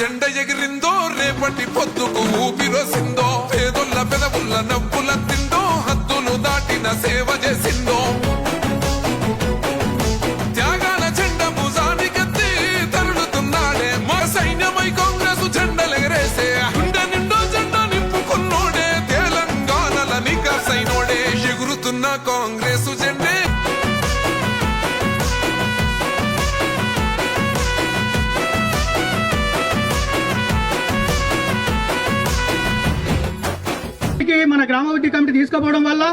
agenda మన గ్రామాభివృద్ధి committee తీసుకుపోవడం వల్ల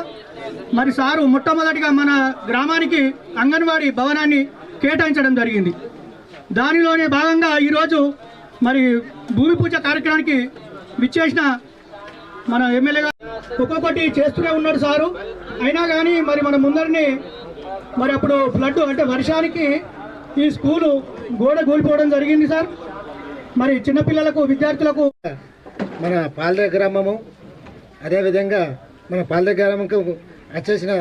మరి సారు మొట్టమొదటిగా మన గ్రామానికి అంగన్వాడీ భవనాన్ని కేటాయించడం జరిగింది. దానిలోనే భాగంగా ఈరోజు మరి భూమి పూజ కార్యక్రమానికి విచ్చేసిన మన ఎమ్మెల్యేగా ఒక్కొక్కటి చేస్తూనే ఉన్నాడు సారు. అయినా కానీ మరి మన ముందరిని మరి అప్పుడు ఫ్లడ్ అంటే వర్షానికి ఈ స్కూలు గోడ కూలిపోవడం జరిగింది సార్. మరి చిన్నపిల్లలకు విద్యార్థులకు మన పాలరే గ్రామము అదేవిధంగా మన పాల్దే గ్రామంకు వచ్చేసిన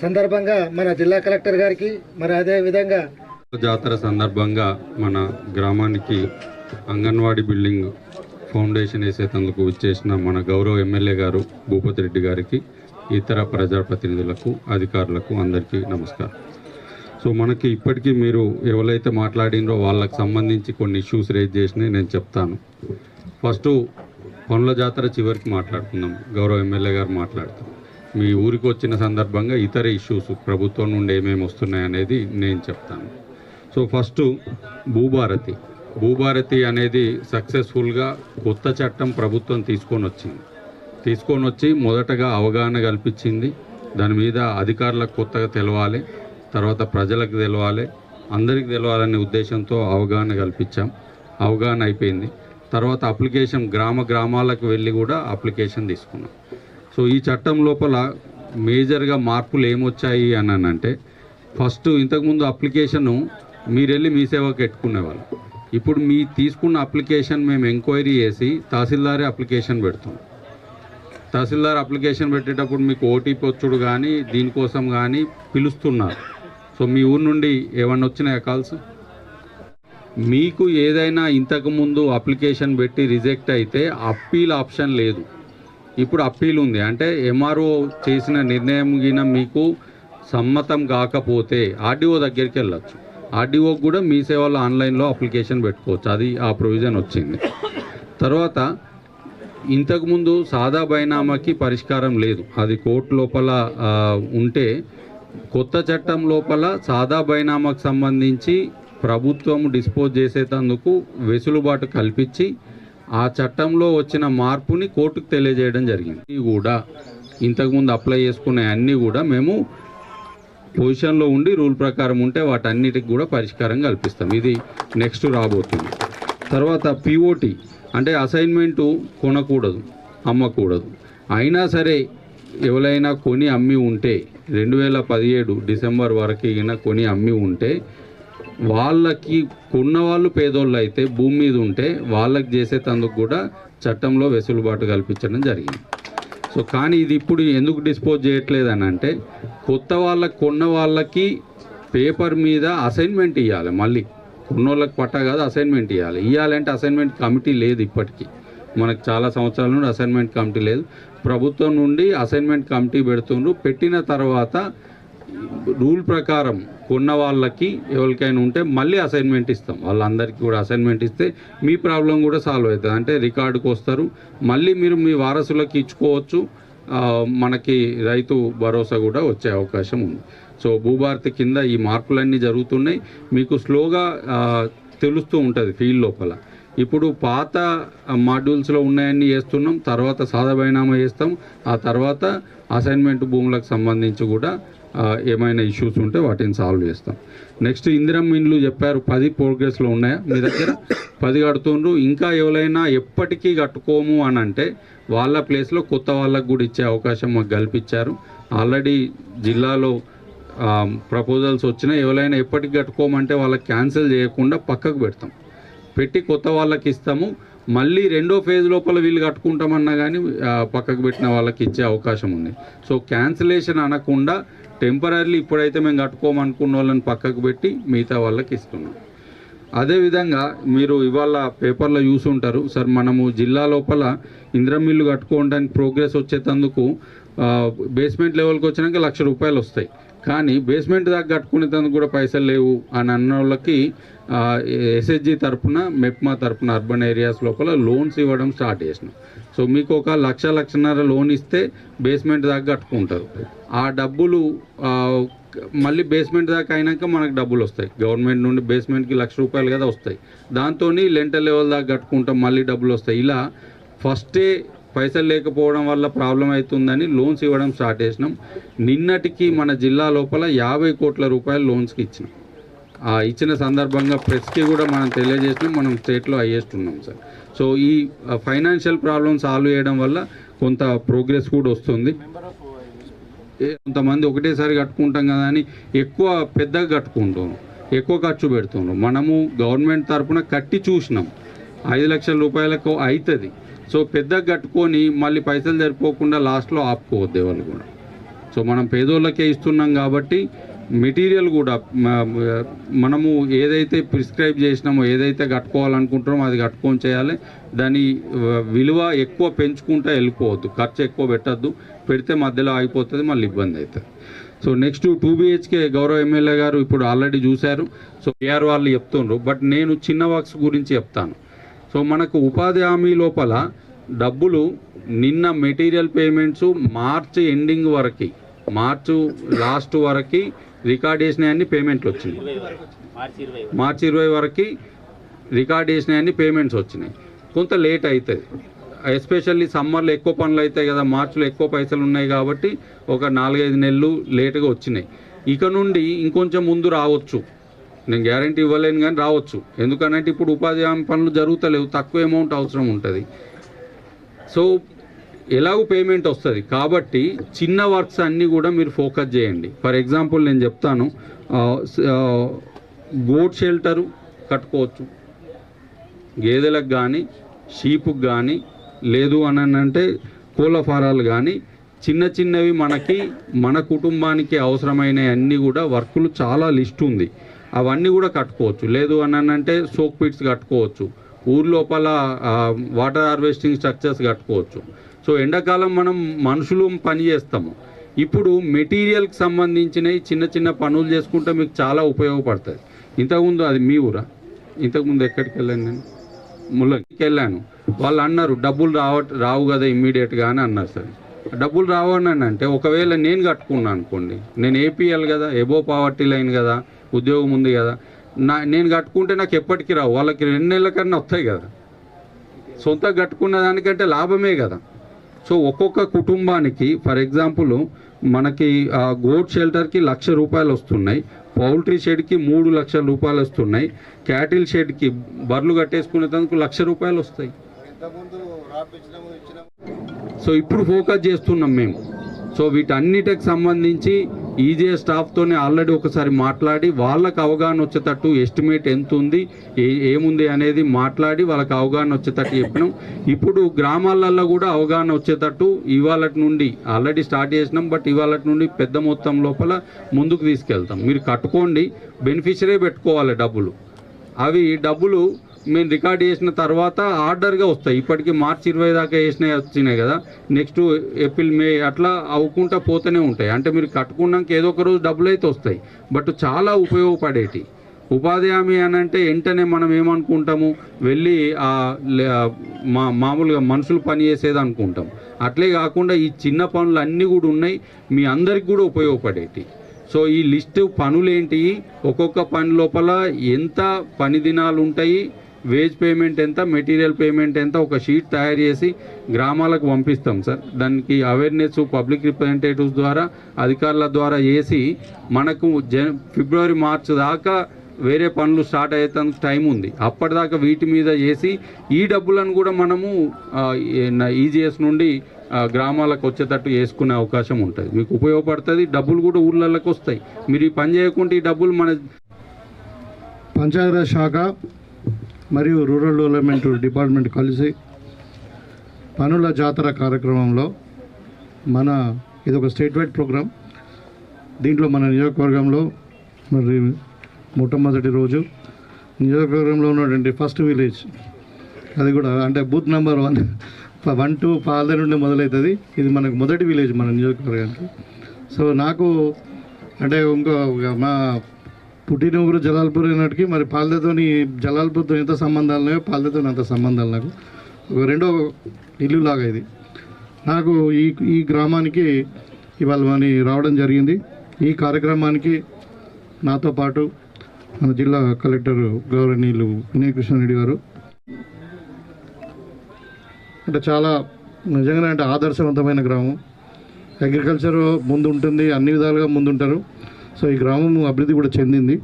సందర్భంగా మన జిల్లా కలెక్టర్ గారికి మరి అదేవిధంగా జాతర సందర్భంగా మన గ్రామానికి అంగన్వాడీ బిల్డింగ్ ఫౌండేషన్ వేసేందుకు ఇచ్చేసిన మన గౌరవ ఎమ్మెల్యే గారు భూపతి రెడ్డి గారికి ఇతర ప్రజాప్రతినిధులకు అధికారులకు అందరికీ నమస్కారం. సో మనకి ఇప్పటికీ మీరు ఎవరైతే మాట్లాడినో వాళ్ళకి సంబంధించి కొన్ని ఇష్యూస్ రేజ్ చేసినాయి నేను చెప్తాను. ఫస్ట్ పనుల జాతర చివరికి మాట్లాడుకుందాం. గౌరవ ఎమ్మెల్యే గారు మాట్లాడతాం మీ ఊరికి వచ్చిన సందర్భంగా ఇతర ఇష్యూస్ ప్రభుత్వం నుండి ఏమేమి వస్తున్నాయి అనేది నేను చెప్తాను. So first Bhubharati. భూభారతి అనేది సక్సెస్ఫుల్గా కొత్త చట్టం ప్రభుత్వం తీసుకొని వచ్చింది. తీసుకొని వచ్చి మొదటగా అవగాహన కల్పించింది. దాని మీద అధికారులకు కొత్తగా తెలవాలి తర్వాత ప్రజలకు తెలవాలి అందరికి తెలవాలనే ఉద్దేశంతో అవగాహన కల్పించాం. అవగాహన అయిపోయింది. తర్వాత అప్లికేషన్ గ్రామ గ్రామాలకు వెళ్ళి కూడా అప్లికేషన్ తీసుకున్నాం. సో ఈ చట్టం లోపల మేజర్గా మార్పులు ఏమొచ్చాయి అని అంటే ఫస్ట్ ఇంతకుముందు అప్లికేషను మీరు వెళ్ళి మీ సేవకు పెట్టుకునేవాళ్ళు ఇప్పుడు మీ తీసుకున్న అప్లికేషన్ మేము ఎంక్వైరీ చేసి తహసీల్దారే అప్లికేషన్ పెడతాం తహసీల్దార్ అప్లికేషన్ పెట్టేటప్పుడు మీకు ఓటీపీ వచ్చుడు కానీ దీనికోసం కానీ పిలుస్తున్నారు. సో మీ ఊరు నుండి ఏమన్నా వచ్చినాయా కాల్స్? మీకు ఏదైనా ఇంతకుముందు అప్లికేషన్ పెట్టి రిజెక్ట్ అయితే అప్పీల్ ఆప్షన్ లేదు. ఇప్పుడు అప్పీల్ ఉంది. అంటే ఎంఆర్ఓ చేసిన నిర్ణయం గిన మీకు సమ్మతం కాకపోతే ఆర్డీఓ దగ్గరికి వెళ్ళచ్చు. ఆర్డీఓకి కూడా మీ సేవలో ఆన్లైన్లో అప్లికేషన్ పెట్టుకోవచ్చు. అది ఆ ప్రొవిజన్ వచ్చింది. తర్వాత ఇంతకుముందు సాదా బైనామాకి పరిష్కారం లేదు. అది కోర్టు లోపల ఉంటే కొత్త చట్టం లోపల సాదా బైనామాకు సంబంధించి ప్రభుత్వం డిస్పోజ్ చేసేటందుకు వెసులుబాటు కల్పించి ఆ చట్టంలో వచ్చిన మార్పుని కోర్టుకు తెలియజేయడం జరిగింది. కూడా ఇంతకుముందు అప్లై చేసుకునే అన్నీ కూడా మేము పొజిషన్లో ఉండి రూల్ ప్రకారం ఉంటే వాటన్నిటికి కూడా పరిష్కారం కల్పిస్తాం. ఇది నెక్స్ట్ రాబోతుంది. తర్వాత పిఓటి అంటే అసైన్మెంటు కొనకూడదు అమ్మకూడదు. అయినా సరే ఎవరైనా కొని అమ్మి ఉంటే రెండు వేల పదిహేడు డిసెంబర్ వరకు అయినా కొని అమ్మి ఉంటే వాళ్ళకి కొన్న వాళ్ళు పేదోళ్ళు అయితే భూమి మీద ఉంటే వాళ్ళకి చేసేటందుకు కూడా చట్టంలో వెసులుబాటు కల్పించడం జరిగింది. సో కానీ ఇది ఇప్పుడు ఎందుకు డిస్పోజ్ చేయట్లేదు అని అంటే కొత్త వాళ్ళకి కొన్న వాళ్ళకి పేపర్ మీద అసైన్మెంట్ ఇవ్వాలి మళ్ళీ. కొన్నోళ్ళకి పట్టా కాదు అసైన్మెంట్ ఇవ్వాలి ఇవ్వాలంటే అసైన్మెంట్ కమిటీ లేదు ఇప్పటికీ. మనకు చాలా సంవత్సరాల నుండి అసైన్మెంట్ కమిటీ లేదు. ప్రభుత్వం నుండి అసైన్మెంట్ కమిటీ పెడుతుండ్రు. పెట్టిన తర్వాత రూల్ ప్రకారం కొన్న వాళ్ళకి ఎవరికైనా ఉంటే మళ్ళీ అసైన్మెంట్ ఇస్తాం. వాళ్ళందరికీ కూడా అసైన్మెంట్ ఇస్తే మీ ప్రాబ్లం కూడా సాల్వ్ అవుతుంది. అంటే రికార్డుకు వస్తారు. మళ్ళీ మీరు మీ వారసులకు ఇచ్చుకోవచ్చు. మనకి రైతు భరోసా కూడా వచ్చే అవకాశం ఉంది. సో భూభారతి కింద ఈ మార్పులన్నీ జరుగుతున్నాయి. మీకు స్లోగా తెలుస్తూ ఉంటుంది ఫీల్డ్ లోపల. ఇప్పుడు పాత మాడ్యూల్స్లో ఉన్నాయన్నీ చేస్తున్నాం. తర్వాత సాధ బైనామా చేస్తాం. ఆ తర్వాత అసైన్మెంట్ భూములకు సంబంధించి కూడా ఏమైనా ఇష్యూస్ ఉంటే వాటిని సాల్వ్ చేస్తాం. నెక్స్ట్ ఇందిరమ్మ ఇండ్లు చెప్పారు పది ప్రోగ్రెస్లో ఉన్నాయా? మీ దగ్గర పది కడుతుండ్రు. ఇంకా ఎవరైనా ఎప్పటికీ కట్టుకోము అని అంటే వాళ్ళ ప్లేస్లో కొత్త వాళ్ళకు కూడా ఇచ్చే అవకాశం మాకు కల్పించారు. ఆల్రెడీ జిల్లాలో ప్రపోజల్స్ వచ్చినా ఎవరైనా ఎప్పటికి కట్టుకోమంటే వాళ్ళకి క్యాన్సిల్ చేయకుండా పక్కకు పెడతాం. పెట్టి కొత్త వాళ్ళకి ఇస్తాము. మళ్ళీ రెండో ఫేజ్ లోపల వీళ్ళు కట్టుకుంటామన్నా కానీ పక్కకు పెట్టిన వాళ్ళకి ఇచ్చే అవకాశం ఉంది. సో క్యాన్సిలేషన్ అనకుండా టెంపరీ ఇప్పుడైతే మేము కట్టుకోమనుకున్న వాళ్ళని పక్కకు పెట్టి మిగతా వాళ్ళకి ఇస్తున్నాం. అదేవిధంగా మీరు ఇవాళ పేపర్లో చూసుంటారు సార్ మనము జిల్లా లోపల ఇంద్రమిల్లు కట్టుకోవడానికి ప్రోగ్రెస్ వచ్చేటందుకు బేస్మెంట్ లెవెల్కి వచ్చినాక లక్ష రూపాయలు వస్తాయి. కానీ బేస్మెంట్ దాకా కట్టుకునేందుకు కూడా పైసలు లేవు అని అన్న వాళ్ళకి ఎస్హెచ్జి తరఫున మెప్మా తరపున అర్బన్ ఏరియాస్ లోపల లోన్స్ ఇవ్వడం స్టార్ట్ చేసినాం. సో మీకు ఒక లక్ష లక్షన్నర లోన్ ఇస్తే బేస్మెంట్ దాకా కట్టుకుంటారు. ఆ డబ్బులు మళ్ళీ బేస్మెంట్ దాకా అయినాక మనకు డబ్బులు వస్తాయి. గవర్నమెంట్ నుండి బేస్మెంట్కి లక్ష రూపాయలు కదా వస్తాయి. దాంతో లెంటర్ లెవెల్ దాకా కట్టుకుంటాం మళ్ళీ డబ్బులు వస్తాయి. ఇలా ఫస్టే పైసలు లేకపోవడం వల్ల ప్రాబ్లం అవుతుందని లోన్స్ ఇవ్వడం స్టార్ట్ చేసినాం. నిన్నటికి మన జిల్లా లోపల యాభై కోట్ల రూపాయలు లోన్స్కి ఇచ్చినాం. ఆ ఇచ్చిన సందర్భంగా ప్రెస్కి కూడా మనం తెలియజేసినాం మనం స్టేట్లో హైయెస్ట్ ఉన్నాం సార్. సో ఈ ఫైనాన్షియల్ ప్రాబ్లమ్ సాల్వ్ చేయడం వల్ల కొంత ప్రోగ్రెస్ కూడా వస్తుంది. కొంతమంది ఒకటేసారి కట్టుకుంటాం కదా అని ఎక్కువ పెద్దగా కట్టుకుంటాం ఎక్కువ ఖర్చు పెడుతున్నాం మనము గవర్నమెంట్ తరఫున కట్టి చూసినాం. ఐదు లక్షల రూపాయలకు అవుతుంది సో పెద్దగా కట్టుకొని మళ్ళీ పైసలు సరిపోకుండా లాస్ట్లో ఆపుకోవద్దు వాళ్ళు కూడా. సో మనం పేదోళ్ళకే ఇస్తున్నాం కాబట్టి మెటీరియల్ కూడా మనము ఏదైతే ప్రిస్క్రైబ్ చేసినామో ఏదైతే కట్టుకోవాలనుకుంటున్నామో అది కట్టుకొని చేయాలి. దాని విలువ ఎక్కువ పెంచుకుంటూ వెళ్ళిపోవద్దు. ఖర్చు ఎక్కువ పెట్టద్దు. పెడితే మధ్యలో ఆగిపోతుంది మళ్ళీ ఇబ్బంది అవుతుంది సో నెక్స్ట్ టూ బిహెచ్కే గౌరవ ఎమ్మెల్యే గారు ఇప్పుడు ఆల్రెడీ చూశారు. సో ఏఆర్ వాళ్ళు చెప్తుండ్రు. బట్ నేను చిన్న వర్క్స్ గురించి చెప్తాను. సో మనకు ఉపాధి హామీ లోపల డబ్బులు నిన్న మెటీరియల్ పేమెంట్స్ మార్చ్ ఎండింగ్ వరకు మార్చు లాస్ట్ వరకు రికార్డ్ చేసినాయన్ని పేమెంట్లు వచ్చినాయి. మార్చి ఇరవై వరకు రికార్డ్ చేసినాయన్ని పేమెంట్స్ వచ్చినాయి. కొంత లేట్ అవుతుంది ఎస్పెషల్లీ సమ్మర్లో ఎక్కువ పనులు అవుతాయి కదా మార్చిలో ఎక్కువ పైసలు ఉన్నాయి కాబట్టి ఒక నాలుగైదు నెలలు లేటుగా వచ్చినాయి. ఇక నుండి ఇంకొంచెం ముందు రావచ్చు. నేను గ్యారంటీ ఇవ్వలేను కానీ రావచ్చు. ఎందుకనంటే ఇప్పుడు ఉపాధి హామీ పనులు జరుగుతలేవు తక్కువ అమౌంట్ అవసరం ఉంటుంది. సో ఎలాగో పేమెంట్ వస్తుంది. కాబట్టి చిన్న వర్క్స్ అన్నీ కూడా మీరు ఫోకస్ చేయండి. ఫర్ ఎగ్జాంపుల్ నేను చెప్తాను గోట్ షెల్టరు కట్టుకోవచ్చు. గేదెలకు కానీ షీపుకి కానీ లేదు అని అంటే కోళ్ళ ఫారాలు కానీ చిన్న చిన్నవి మనకి మన కుటుంబానికి అవసరమైన అన్నీ కూడా వర్కులు చాలా లిస్ట్ ఉంది. అవన్నీ కూడా కట్టుకోవచ్చు. లేదు అని అంటే సోక్ పిట్స్ కట్టుకోవచ్చు. ఊరి లోపల వాటర్ హార్వెస్టింగ్ స్ట్రక్చర్స్ కట్టుకోవచ్చు. సో ఎండాకాలం మనం మనుషులు పని చేస్తాము. ఇప్పుడు మెటీరియల్కి సంబంధించినవి చిన్న చిన్న పనులు చేసుకుంటే మీకు చాలా ఉపయోగపడుతుంది ఇంతకుముందు అది మీ ఊరా? ఇంతకుముందు ఎక్కడికి వెళ్ళాను నేను? ముళ్ళకి వెళ్ళాను. వాళ్ళు అన్నారు డబ్బులు రావ రావు కదా ఇమ్మీడియట్గా అని అన్నారు సార్. డబ్బులు రావని అంటే ఒకవేళ నేను కట్టుకున్నాను అనుకోండి నేను ఏపీఎల్ కదా ఎబో పావర్టీ లైన్ కదా ఉద్యోగం ఉంది కదా. నా నేను కట్టుకుంటే నాకు ఎప్పటికీ రావు. వాళ్ళకి రెండు నెలల కన్నా వస్తాయి కదా. సొంతంగా కట్టుకున్న దానికంటే లాభమే కదా. సో ఒక్కొక్క కుటుంబానికి ఫర్ ఎగ్జాంపుల్ మనకి ఆ గోట్ షెల్టర్కి లక్ష రూపాయలు వస్తున్నాయి. పౌల్ట్రీ షెడ్కి మూడు లక్షల రూపాయలు వస్తున్నాయి. క్యాటిల్ షెడ్కి బర్లు కట్టేసుకునేందుకు లక్ష రూపాయలు వస్తాయి. సో ఇప్పుడు ఫోకస్ చేస్తున్నాం మేము. సో వీటన్నిటికి సంబంధించి ఈజే స్టాఫ్తోనే ఆల్రెడీ ఒకసారి మాట్లాడి వాళ్ళకి అవగాహన వచ్చేటట్టు ఎస్టిమేట్ ఎంత ఉంది ఏ ఏముంది అనేది మాట్లాడి వాళ్ళకి అవగాహన వచ్చేటట్టు చెప్పినాం. ఇప్పుడు గ్రామాలలో కూడా అవగాహన వచ్చేటట్టు ఇవాళ నుండి ఆల్రెడీ స్టార్ట్ చేసినాం బట్ ఇవాళ నుండి పెద్ద మొత్తం లోపల ముందుకు తీసుకెళ్తాం. మీరు కట్టుకోండి బెనిఫిషరీ పెట్టుకోవాలి డబ్బులు. అవి డబ్బులు మేము రికార్డ్ చేసిన తర్వాత ఆర్డర్గా వస్తాయి. ఇప్పటికి మార్చి ఇరవై దాకా వేసినవి వచ్చినాయి కదా. నెక్స్ట్ ఏప్రిల్ మే అట్లా అవ్వకుండా పోతూనే ఉంటాయి. అంటే మీరు కట్టుకున్నాక ఏదో ఒక రోజు డబ్బులు అయితే వస్తాయి. బట్ చాలా ఉపయోగపడేటి. ఉపాధి హామీ అని అంటే వెంటనే మనం ఏమనుకుంటాము? వెళ్ళి మా మామూలుగా మనుషులు పని చేసేది అనుకుంటాం. అట్లే కాకుండా ఈ చిన్న పనులు అన్నీ కూడా ఉన్నాయి. మీ అందరికి కూడా ఉపయోగపడేటి. సో ఈ లిస్టు పనులేంటి? ఒక్కొక్క పని లోపల ఎంత పని దినాలు ఉంటాయి? వేజ్ పేమెంట్ ఎంత మెటీరియల్ పేమెంట్ ఎంత ఒక షీట్ తయారు చేసి గ్రామాలకు పంపిస్తాం సార్. దానికి అవేర్నెస్ పబ్లిక్ రిప్రజెంటేటివ్స్ ద్వారా అధికారుల ద్వారా చేసి మనకు జన ఫిబ్రవరి మార్చ్ దాకా వేరే పనులు స్టార్ట్ అయ్యేందుకు టైం ఉంది. అప్పటిదాకా వీటి మీద చేసి ఈ డబ్బులను కూడా మనము ఈజీఎస్ నుండి గ్రామాలకు వచ్చేటట్టు వేసుకునే అవకాశం ఉంటుంది. మీకు ఉపయోగపడుతుంది డబ్బులు కూడా ఊళ్ళకి వస్తాయి. మీరు ఈ పని చేయకుంటే ఈ డబ్బులు మన పంచాయతీరాజ్ శాఖ మరియు రూరల్ డెవలప్మెంట్ డిపార్ట్మెంట్ కలిసి పనుల జాతర కార్యక్రమంలో మన ఇది ఒక స్టేట్ వైడ్ ప్రోగ్రాం దీంట్లో మన నియోజకవర్గంలో మరి మొట్టమొదటి రోజు నియోజకవర్గంలో ఉన్నటువంటి ఫస్ట్ విలేజ్ అది కూడా అంటే booth number one one two పాలదే నుండి మొదలవుతుంది ఇది మనకు మొదటి విలేజ్ మన నియోజకవర్గానికి. సో నాకు అంటే ఇంకో మా పుట్టిన ఊరు జలాల్పూర్ అయినట్టుకి మరి పాలదతోని జలాల్పూర్తో ఎంత సంబంధాలు ఉన్నాయో పాలదతో అంత సంబంధాలు నాకు. ఒక రెండో ఇల్లు లాగా ఇది. నాకు ఈ ఈ గ్రామానికి ఇవాళ మని రావడం జరిగింది. ఈ కార్యక్రమానికి నాతో పాటు మన జిల్లా కలెక్టర్ గౌరవనీయులు వినయకృష్ణారెడ్డి గారు. అంటే చాలా నిజంగానే అంటే ఆదర్శవంతమైన గ్రామం. అగ్రికల్చర్ ముందు ఉంటుంది అన్ని విధాలుగా ముందుంటారు. సో ఈ గ్రామం అభివృద్ధి కూడా చెందింది.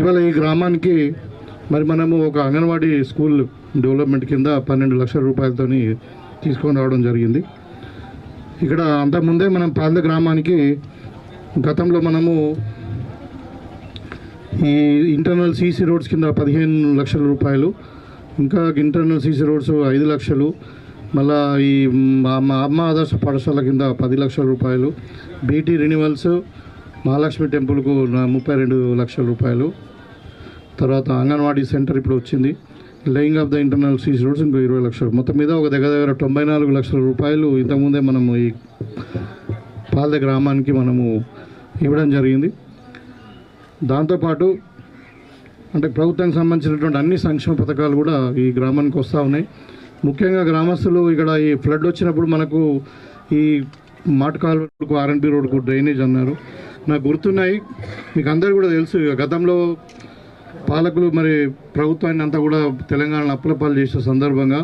ఇవాళ ఈ గ్రామానికి మరి మనము ఒక అంగన్వాడీ స్కూల్ డెవలప్మెంట్ కింద పన్నెండు లక్షల రూపాయలతోని తీసుకొని రావడం జరిగింది. ఇక్కడ అంతకుముందే మనం పాద గ్రామానికి గతంలో మనము ఈ ఇంటర్నల్ సీసీ రోడ్స్ కింద పదిహేను లక్షల రూపాయలు ఇంకా ఇంటర్నల్ సీసీ రోడ్స్ ఐదు లక్షలు మళ్ళా ఈ మా అమ్మ ఆదర్శ పాఠశాల కింద పది లక్షల రూపాయలు బీటీ రెన్యువల్స్ మహాలక్ష్మి టెంపుల్కు ముప్పై రెండు లక్షల రూపాయలు. తర్వాత అంగన్వాడీ సెంటర్ ఇప్పుడు వచ్చింది. Laying of the internal CC roads ఇంకో ఇరవై లక్షలు. మొత్తం మీద ఒక దగ్గర దగ్గర తొంభై నాలుగు లక్షల రూపాయలు ఇంతకుముందే మనము ఈ పాలద గ్రామానికి మనము ఇవ్వడం జరిగింది. దాంతోపాటు అంటే ప్రభుత్వానికి సంబంధించినటువంటి అన్ని సంక్షేమ పథకాలు కూడా ఈ గ్రామానికి వస్తూ ఉన్నాయి. ముఖ్యంగా గ్రామస్తులు ఇక్కడ ఈ ఫ్లడ్ వచ్చినప్పుడు మనకు ఈ మాటకాలు రోడ్కు ఆర్ఎన్బి రోడ్కు డ్రైనేజ్ అన్నారు. నాకు గుర్తున్నాయి. మీకు అందరు కూడా తెలుసు గతంలో పాలకులు మరి ప్రభుత్వాన్ని అంతా కూడా తెలంగాణను అప్పులపాలు చేసే సందర్భంగా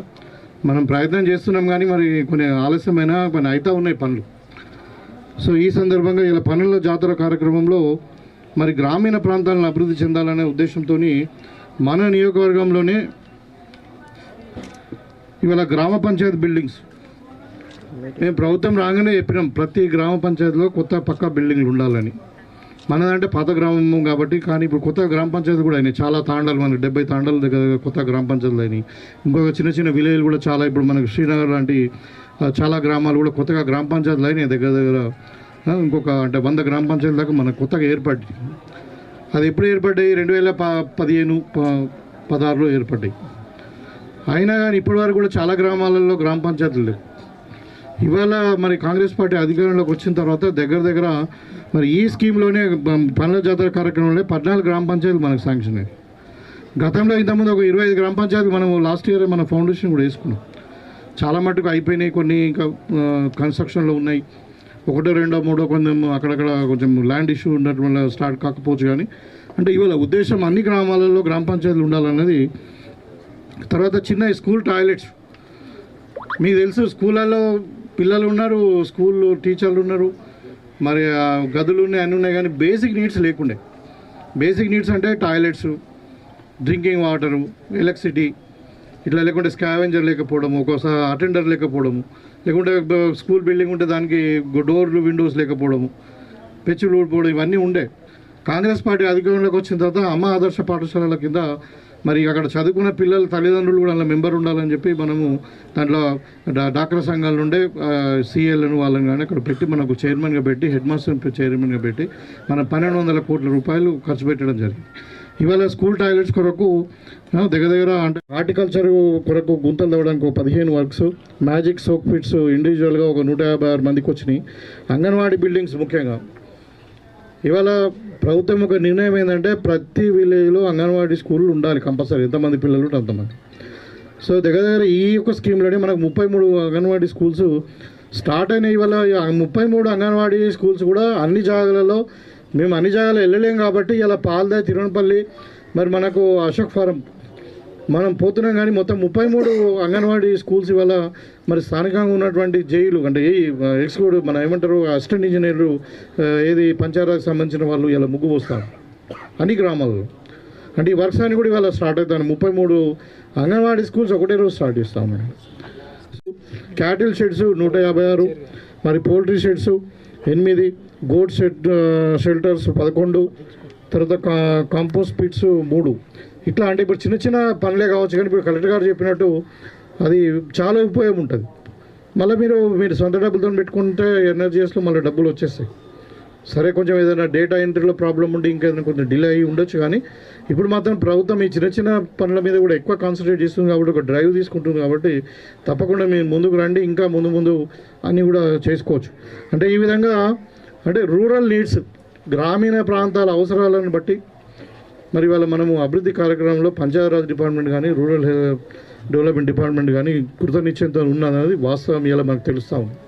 మనం ప్రయత్నం చేస్తున్నాం కానీ మరి కొన్ని ఆలస్యమైన కొన్ని అవుతా ఉన్నాయి పనులు. సో ఈ సందర్భంగా ఇలా పనుల జాతర కార్యక్రమంలో మరి గ్రామీణ ప్రాంతాలను అభివృద్ధి చెందాలనే ఉద్దేశంతో మన నియోజకవర్గంలోనే ఇవాళ గ్రామ పంచాయతీ బిల్డింగ్స్ మేము ప్రభుత్వం రాగానే చెప్పినాం ప్రతి గ్రామ పంచాయతీలో కొత్త పక్క బిల్డింగ్లు ఉండాలని. మనదంటే పాత గ్రామం కాబట్టి కానీ ఇప్పుడు కొత్త గ్రామ పంచాయతీ కూడా అయినాయి. చాలా తాండాలు మనకి డెబ్బై తాండాలు దగ్గర కొత్త గ్రామ పంచాయతీలు అయినాయి. ఇంకొక చిన్న చిన్న విలేజ్లు కూడా చాలా ఇప్పుడు మనకు శ్రీనగర్ లాంటి చాలా గ్రామాలు కూడా కొత్తగా గ్రామ పంచాయతీలు అయినాయి దగ్గర దగ్గర. ఇంకొక అంటే వంద గ్రామ పంచాయతీల దాకా మనకు కొత్తగా ఏర్పడ్డాయి. అది ఎప్పుడు ఏర్పడ్డాయి? రెండు వేల ప పదిహేను ప- పదహారులో ఏర్పడ్డాయి. అయినా కానీ ఇప్పటివరకు కూడా చాలా గ్రామాలలో గ్రామ పంచాయతీలు లేవు. ఇవాళ మరి కాంగ్రెస్ పార్టీ అధికారంలోకి వచ్చిన తర్వాత దగ్గర దగ్గర మరి ఈ స్కీమ్లోనే పనుల జాతర కార్యక్రమంలో పద్నాలుగు గ్రామ పంచాయతీలు మనకు శాంక్షన్ అయ్యాయి. గతంలో ఇంతకుముందు ఒక ఇరవై ఐదు గ్రామ పంచాయతీలు మనం లాస్ట్ ఇయర్ మన ఫౌండేషన్ కూడా వేసుకున్నాం. చాలా మటుకు అయిపోయినాయి కొన్ని ఇంకా కన్స్ట్రక్షన్లో ఉన్నాయి. ఒకటో రెండో మూడో కొంచెం అక్కడక్కడ కొంచెం ల్యాండ్ ఇష్యూ ఉండటం వల్ల స్టార్ట్ కాకపోవచ్చు కానీ అంటే ఇవాళ ఉద్దేశం అన్ని గ్రామాలలో గ్రామ పంచాయతీలు ఉండాలన్నది. తర్వాత చిన్న స్కూల్ టాయిలెట్స్. మీకు తెలుసు స్కూళ్ళల్లో పిల్లలు ఉన్నారు స్కూల్ టీచర్లు ఉన్నారు మరి గదులు ఉన్నాయి అన్నీ ఉన్నాయి కానీ బేసిక్ నీడ్స్ లేకుండే. బేసిక్ నీడ్స్ అంటే టాయిలెట్స్ డ్రింకింగ్ వాటరు ఎలక్ట్రిసిటీ ఇట్లా లేకుంటే స్కావెంజర్ లేకపోవడము ఒక్కోసారి అటెండర్ లేకపోవడము లేకుంటే స్కూల్ బిల్డింగ్ ఉంటే దానికి డోర్లు విండోస్ లేకపోవడము పెచ్చులు ఊడిపోవడం ఇవన్నీ ఉండే. కాంగ్రెస్ పార్టీ అధికారంలోకి వచ్చిన తర్వాత అమ్మ ఆదర్శ పాఠశాలల కింద మరి అక్కడ చదువుకున్న పిల్లల తల్లిదండ్రులు కూడా అలా మెంబర్ ఉండాలని చెప్పి మనము దాంట్లో డాక్టర్ సంఘాల నుండే సిఎల్ను వాళ్ళని కానీ అక్కడ పెట్టి మనకు చైర్మన్గా పెట్టి హెడ్ మాస్టర్ చైర్మన్గా పెట్టి మనం పన్నెండు వందల కోట్ల రూపాయలు ఖర్చు పెట్టడం జరిగింది. ఇవాళ స్కూల్ టాయిలెట్స్ కొరకు దగ్గర దగ్గర అంటే హార్టికల్చర్ కొరకు గుంతలు తవ్వడానికి ఒక పదిహేను వర్క్స్ మ్యాజిక్ సోక్ ఫిట్స్ ఇండివిజువల్గా ఒక నూట యాభై ఆరు మందికి వచ్చినాయి. అంగన్వాడీ బిల్డింగ్స్ ముఖ్యంగా. ఇవాళ ప్రభుత్వం ఒక నిర్ణయం ఏంటంటే ప్రతి విలేజ్లో అంగన్వాడీ స్కూల్ ఉండాలి కంపల్సరీ. ఎంతమంది పిల్లలు ఉంటే అంతమంది. సో దగ్గర దగ్గర ఈ యొక్క స్కీమ్లోనే మనకు ముప్పై మూడు అంగన్వాడీ స్కూల్స్ స్టార్ట్ అయిన ఇవాళ ముప్పై మూడు అంగన్వాడీ స్కూల్స్ కూడా అన్ని జాగాలలో మేము అన్ని జాగాలో వెళ్ళలేం కాబట్టి ఇలా పాల్దా తిరువనపల్లి మరి మనకు అశోక్ ఫారం మనం పోతున్నాం కానీ మొత్తం ముప్పై మూడు అంగన్వాడీ స్కూల్స్ ఇవాళ మరి స్థానికంగా ఉన్నటువంటి జైలు అంటే ఏ ఎక్స్క్యూడ్ మన ఏమంటారు అసిస్టెంట్ ఇంజనీర్లు ఏది పంచాయతీకి సంబంధించిన వాళ్ళు ఇలా ముగ్గు పోస్తారు అన్ని గ్రామాల్లో. అంటే ఈ వర్క్స్ కూడా ఇవాళ స్టార్ట్ అవుతాను ముప్పై మూడు అంగన్వాడీ స్కూల్స్ ఒకటే రోజు స్టార్ట్ చేస్తాం మేము క్యాటిల్ షెడ్స్ నూట యాభై ఆరు మరి పోల్ట్రీ షెడ్స్ ఎనిమిది గోడ్ షెడ్ షెల్టర్స్ పదకొండు తర్వాత కా కాంపోస్ట్ పిట్స్ మూడు. ఇట్లా అంటే ఇప్పుడు చిన్న చిన్న పనులే కావచ్చు కానీ ఇప్పుడు కలెక్టర్ గారు చెప్పినట్టు అది చాలా ఉపయోగం ఉంటుంది. మళ్ళీ మీరు మీరు సొంత డబ్బులతో పెట్టుకుంటే ఎన్ఆర్జీఎస్లో మళ్ళీ డబ్బులు వచ్చేస్తాయి. సరే కొంచెం ఏదైనా డేటా ఎంట్రీలో ప్రాబ్లం ఉండి ఇంకేదైనా కొంచెం డిలే అయ్యి ఉండొచ్చు కానీ ఇప్పుడు మాత్రం ప్రభుత్వం ఈ చిన్న చిన్న పనుల మీద కూడా ఎక్కువ కాన్సన్ట్రేట్ చేస్తుంది కాబట్టి ఒక డ్రైవ్ తీసుకుంటుంది కాబట్టి తప్పకుండా మీరు ముందుకు రండి ఇంకా ముందు ముందు అన్నీ కూడా చేసుకోవచ్చు. అంటే ఈ విధంగా అంటే రూరల్ నీడ్స్ గ్రామీణ ప్రాంతాల అవసరాలను బట్టి మరి వాళ్ళ మనము అభివృద్ధి కార్యక్రమంలో పంచాయతీరాజ్ డిపార్ట్మెంట్ కానీ రూరల్ డెవలప్మెంట్ డిపార్ట్మెంట్ కానీ కృతనిశ్చయంతో ఉన్నది వాస్తవం ఇలా మనకు తెలుస్తాము ఉంది.